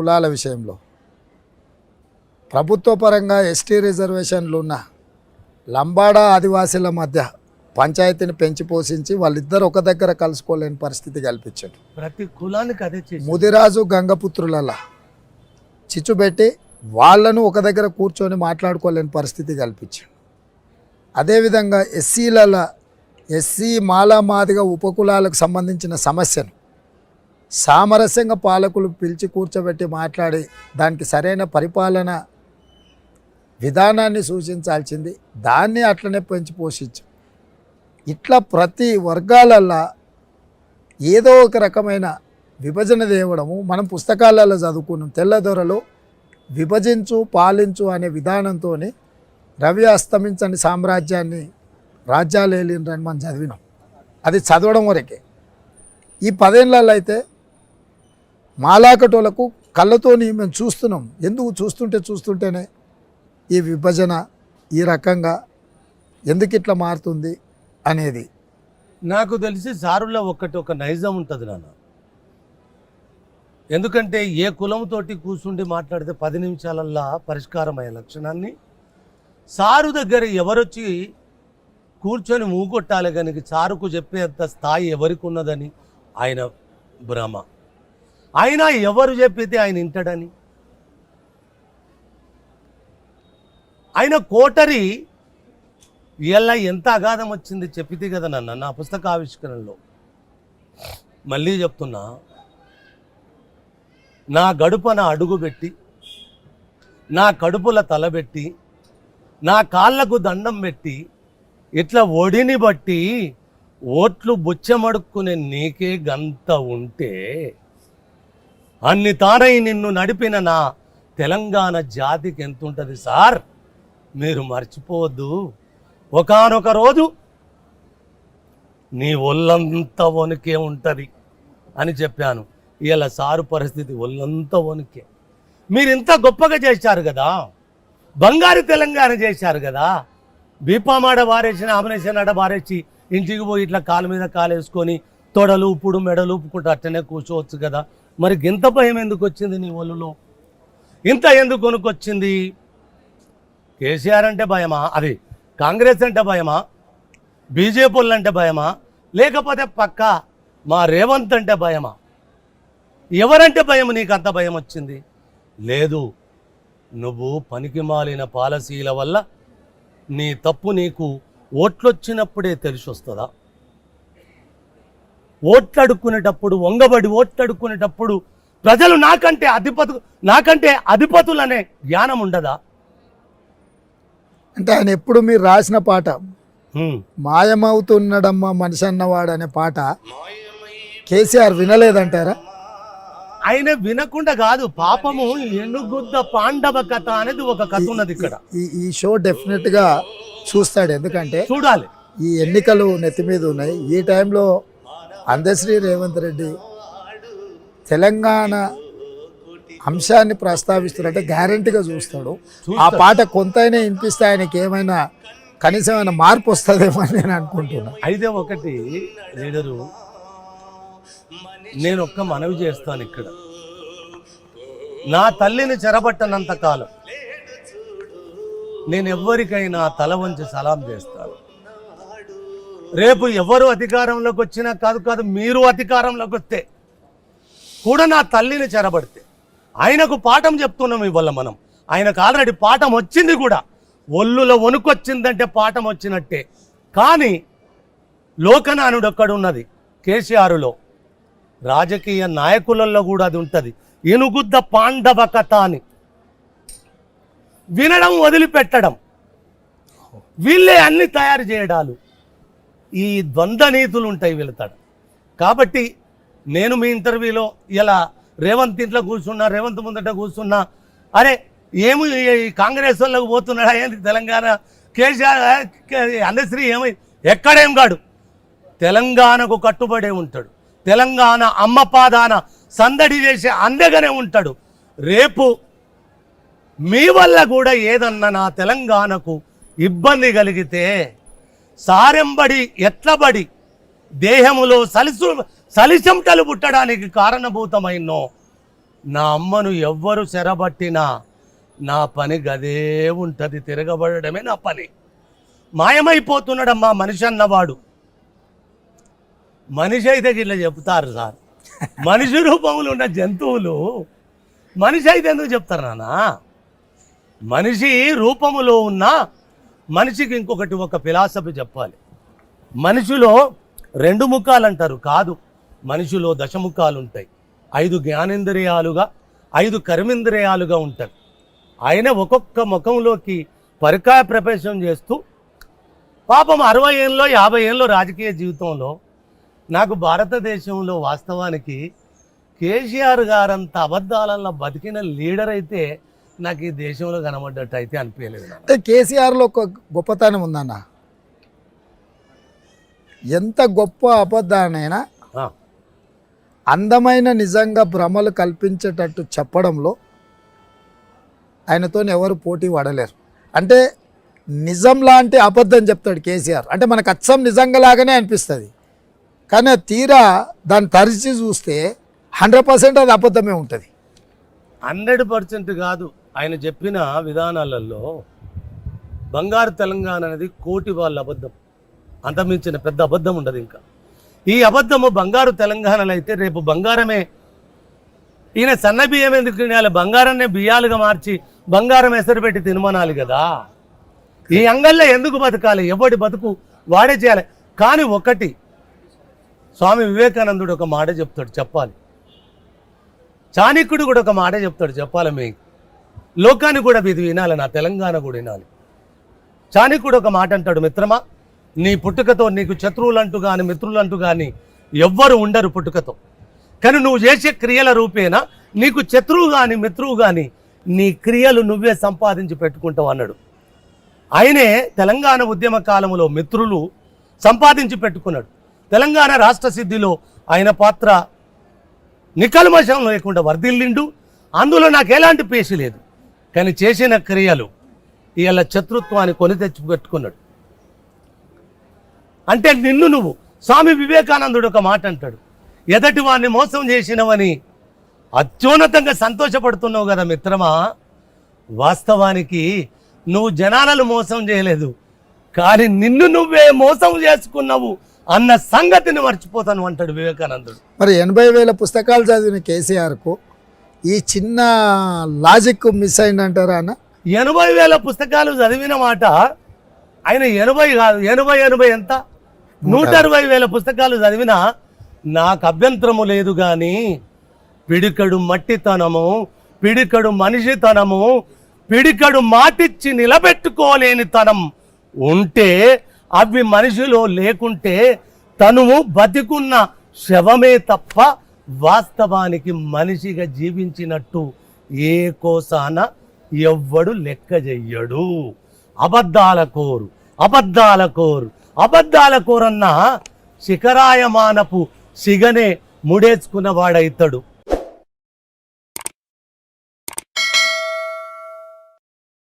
కులాల విషయంలో. ప్రభుత్వ పరంగా ఎస్టీ రిజర్వేషన్లు ఉన్న లంబాడా ఆదివాసీల మధ్య పంచాయతీని పెంచి పోషించి వాళ్ళిద్దరు ఒక దగ్గర కలుసుకోలేని పరిస్థితి కల్పించాడు ప్రతి కులానికి అదే ముదిరాజు గంగపుత్రులలా చిచ్చుబెట్టి వాళ్ళను ఒక దగ్గర కూర్చొని మాట్లాడుకోలేని పరిస్థితి కల్పించాడు అదేవిధంగా ఎస్సీల ఎస్సీ మాలా మాదిగ ఉపకులాలకు సంబంధించిన సమస్యను సామరస్యంగా పాలకులు పిలిచి కూర్చోబెట్టి మాట్లాడి దానికి సరైన పరిపాలన విధానాన్ని సూచించాల్సింది. దాన్ని అట్లనే పెంచి పోషించు. ఇట్లా ప్రతి వర్గాలల్లో ఏదో ఒక రకమైన విభజన తేవడము మనం పుస్తకాలలో చదువుకున్నాం తెల్లదొరలు విభజించు పాలించు అనే విధానంతో రవి అస్తమించని సామ్రాజ్యాన్ని రాజ్యాలు ఏలిండ్రని మనం చదివినాం. అది చదవడం వరకే. ఈ పదేళ్ళల్లో అయితే మాలాకటోలకు కళ్ళతోని మేము చూస్తున్నాం. ఎందుకు చూస్తుంటే చూస్తుంటేనే ఈ విభజన ఈ రకంగా ఎందుకు ఇట్లా మారుతుంది అనేది. నాకు తెలిసి సారులో ఒక్కటి ఒక నైజం ఉంటుంది నాన్న. ఎందుకంటే ఏ కులంతోటి కూర్చుండి మాట్లాడితే పది నిమిషాలల్లా పరిష్కారం అయ్యే లక్షణాన్ని సారు దగ్గర ఎవరొచ్చి కూర్చొని మూగొట్టాలి కనుక సారుకు చెప్పేంత స్థాయి ఎవరికి ఉన్నదని ఆయన భ్రమ. అయినా ఎవరు చెప్పితే ఆయన వింటాడని? ఆయన కోటరి ఇలా ఎంత అగాధం వచ్చింది చెప్పితే కదా నన్న నా పుస్తక ఆవిష్కరణలో. మళ్ళీ చెప్తున్నా నా గడుపన అడుగుపెట్టి నా కడుపుల తలబెట్టి నా కాళ్ళకు దండం పెట్టి ఇట్లా ఒడిని బట్టి ఓట్లు బుచ్చమడుక్కునే నీకే గంత ఉంటే అన్ని తానై నిన్ను నడిపిన నా తెలంగాణ జాతికి ఎంత ఉంటుంది సార్? మీరు మర్చిపోవద్దు. ఒకానొక రోజు నీ ఒళ్ళంతా వణుకే ఉంటుంది అని చెప్పాను. ఇలా సారు పరిస్థితి ఒళ్ళంతా వణుకే. మీరు ఇంత గొప్పగా చేశారు కదా? బంగారు తెలంగాణ చేశారు కదా? బీపామాడ బారేసిన ఆమనేసిన ఆడ బారేసి ఇంటికి పోయి ఇట్లా కాలు మీద కాలు వేసుకొని తొడలు ఉప్పుడు మెడలు ఊపుకుంటూ అట్టనే కూర్చోవచ్చు కదా? మరి ఇంత భయం ఎందుకు వచ్చింది నీ ఒళ్ళులో? ఇంత ఎందుకు కొనుక్కొచ్చింది? కేసీఆర్ అంటే భయమా? అది కాంగ్రెస్ అంటే భయమా? బీజేపీ అంటే భయమా? లేకపోతే పక్క మా రేవంత్ అంటే భయమా? ఎవరంటే భయం? నీకు అంత భయం వచ్చింది? లేదు నువ్వు పనికి మాలిన పాలసీల వల్ల నీ తప్పు నీకు ఓట్లొచ్చినప్పుడే తెలిసి వస్తుందా ఓట్లడుక్కునేటప్పుడు వంగబడి ఓట్లడుక్కునేటప్పుడు ప్రజలు నాకంటే అధిపతు నాకంటే అధిపతులనే జ్ఞానం ఉండదా? అంటే ఆయన ఎప్పుడు మీరు రాసిన పాట. మాయమవుతున్నాడమ్మా మనిషి అన్నవాడు అనే పాట కేసీఆర్ వినలేదంటారా? ఆయన వినకుండా కాదు పాపము ఎనుగుద్ద పాండవ కథ అనేది ఒక కథ ఉన్నది ఇక్కడ. ఈ షో డెఫినెట్గా చూస్తాడు. ఎందుకంటే చూడాలి. ఈ ఎన్నికలు నెత్తి మీద ఉన్నాయి. ఈ టైంలో అందశ్రీ రేవంత్ రెడ్డి తెలంగాణ అంశాన్ని ప్రస్తావిస్తున్నట్టే గ్యారంటీగా చూస్తాడు. ఆ పాట కొంతైనా వినిపిస్తే ఆయనకి ఏమైనా కనీసం ఏమైనా మార్పు వస్తుందేమో అని నేను అనుకుంటున్నా. అయితే ఒకటి లీడరు నేను ఒక్క మనవి చేస్తాను ఇక్కడ. నా తల్లిని చెరబట్టనంత కాలం నేను ఎవ్వరికైనా తల వంచి సలాం చేస్తాను. రేపు ఎవరు అధికారంలోకి వచ్చినా కాదు కాదు మీరు అధికారంలోకి వస్తే కూడా నా తల్లిని చెరబడితే. ఆయనకు పాఠం చెప్తున్నాం ఇవాళ మనం. ఆయనకు ఆల్రెడీ పాఠం వచ్చింది కూడా. ఒళ్ళులో వణుకొచ్చిందంటే పాఠం వచ్చినట్టే. కానీ లోకనానుడు ఒక్కడున్నది కేసీఆర్లో. రాజకీయ నాయకులలో కూడా అది ఉంటుంది. ఇనుగుద్ద పాండవ కథ అని. వినడం వదిలిపెట్టడం. వీళ్ళే అన్ని తయారు చేయడాలు. ఈ ద్వంద్వ నీతులు ఉంటాయి వెళతాడు కాబట్టి నేను మీ ఇంటర్వ్యూలో ఇలా రేవంత్ ఇంట్లో కూర్చున్నా రేవంత్ ముందట కూర్చున్నా అరే ఏమి ఈ కాంగ్రెస్ వాళ్ళకి పోతున్నాడా ఏంది తెలంగాణ? కేసీఆర్ అందశ్రీ ఏమై? ఎక్కడేం కాడు. తెలంగాణకు కట్టుబడే ఉంటాడు. తెలంగాణ అమ్మపాదాన సందడి చేసే అందగానే ఉంటాడు. రేపు మీ వల్ల కూడా ఏదన్నా నా తెలంగాణకు ఇబ్బంది కలిగితే సారెంబడి ఎట్లబడి దేహములో సలిసు సలిసంటలు పుట్టడానికి కారణభూతమైనో నా అమ్మను ఎవ్వరు చెరబట్టినా నా పని గదే ఉంటుంది తిరగబడమే నా పని. మాయమైపోతున్నాడమ్మా మనిషి అన్నవాడు. మనిషి అయితే ఇట్లా చెప్తారు సార్. మనిషి రూపంలో ఉన్న జంతువులు మనిషి అయితే ఎందుకు చెప్తారు నానా మనిషి రూపములో ఉన్న మనిషికి ఇంకొకటి ఒక ఫిలాసఫీ చెప్పాలి. మనిషిలో రెండు ముఖాలు అంటారు కాదు. మనిషిలో దశముఖాలు ఉంటాయి ఐదు జ్ఞానేంద్రియాలుగా ఐదు కర్మేంద్రియాలుగా ఉంటాయి ఆయన ఒక్కొక్క ముఖంలోకి పరికాయ ప్రవేశం చేస్తూ పాపం అరవై ఏళ్ళలో యాభై ఏళ్ళలో రాజకీయ జీవితంలో నాకు భారతదేశంలో వాస్తవానికి కేసీఆర్ గారంత అబద్ధాలలో బతికిన లీడర్ అయితే నాకు ఈ దేశంలో కనబడ్డట్టు అయితే అనిపించలేదు. అంటే కేసీఆర్లో ఒక గొప్పతనం ఉందన్న. ఎంత గొప్ప అబద్ధానైనా అందమైన నిజంగా భ్రమలు కల్పించేటట్టు చెప్పడంలో ఆయనతో ఎవరు పోటీ పడలేరు. అంటే నిజం లాంటి అబద్ధం చెప్తాడు కేసీఆర్. అంటే మనకు అచ్చం నిజంగా లాగానే అనిపిస్తుంది. కానీ అది తీరా దాన్ని తరిచి చూస్తే హండ్రెడ్ పర్సెంట్ అది అబద్ధమే ఉంటుంది. హండ్రెడ్ పర్సెంట్ కాదు. ఆయన చెప్పిన విధానాలలో బంగారు తెలంగాణ అనేది కోటి వాళ్ళ అబద్ధం. అంతమించిన పెద్ద అబద్ధం ఉండదు ఇంకా. ఈ అబద్ధము బంగారు తెలంగాణలో అయితే రేపు బంగారమే. ఈయన సన్న బియ్యం ఎందుకు తినాలి బంగారాన్నే బియ్యాలుగా మార్చి బంగారం ఎసరు పెట్టి తినమనాలి కదా. ఈ అంగల్లో ఎందుకు బతకాలి? ఎవడి బతుకు వాడే చేయాలి. కానీ ఒకటి స్వామి వివేకానందుడు ఒక మాట చెప్తాడు చెప్పాలి. చాణిక్యుడు కూడా ఒక మాట చెప్తాడు చెప్పాలి మీకు. లోకాన్ని కూడా ఇది వినాలి నా తెలంగాణ కూడా వినాలి. కూడా ఒక మాట అంటాడు మిత్రమా నీ పుట్టుకతో నీకు శత్రువులంటూ కానీ మిత్రులంటూ కానీ ఎవ్వరు ఉండరు పుట్టుకతో. కానీ నువ్వు చేసే క్రియల రూపేనా నీకు శత్రువు కానీ మిత్రువు కానీ నీ క్రియలు నువ్వే సంపాదించి పెట్టుకుంటావు అన్నాడు. ఆయనే తెలంగాణ ఉద్యమ కాలంలో మిత్రులు సంపాదించి పెట్టుకున్నాడు. తెలంగాణ రాష్ట్ర సిద్ధిలో ఆయన పాత్ర నికల్మశం లేకుండా వర్ధిల్లిండు. అందులో నాకు ఎలాంటి పేసి లేదు. కానీ చేసిన క్రియలు ఇవాళ శత్రుత్వాన్ని కొని తెచ్చి పెట్టుకున్నాడు అంటే నిన్ను నువ్వు స్వామి వివేకానందుడు ఒక మాట అంటాడు. ఎదటి వాడిని మోసం చేసినవని అత్యున్నతంగా సంతోషపడుతున్నావు కదా మిత్రమా? వాస్తవానికి నువ్వు జనాలను మోసం చేయలేదు. కానీ నిన్ను నువ్వే మోసం చేసుకున్నావు అన్న సంగతిని మర్చిపోతాను అంటాడు వివేకానందుడు. మరి ఎనభై వేల పుస్తకాలు చదివిన కేసీఆర్కు ఈ చిన్న లాజిక్ మిస్ అయిందంటారా అన్న? ఎనభై వేల పుస్తకాలు చదివిన మాట ఆయన ఎనభై కాదు ఎనభై ఎనభై ఎంత? నూట అరవై. వేల పుస్తకాలు చదివినా నాకు అభ్యంతరము లేదు కానీ పిడికడు మట్టితనము పిడికడు మనిషితనము పిడికడు మాటిచ్చి నిలబెట్టుకోలేని తనం ఉంటే అవి మనిషిలో లేకుంటే తనువు బతికున్న శవమే తప్ప వాస్తవానికి మనిషిగా జీవించినట్టు ఏ కోసాన ఎవ్వడు లెక్క చెయ్యడు. అబద్ధాల కోరు అబద్ధాల కోరు అబద్ధాల కోరన్న శిఖరాయమానపు సిగనే ముడేసుకున్నవాడైతాడు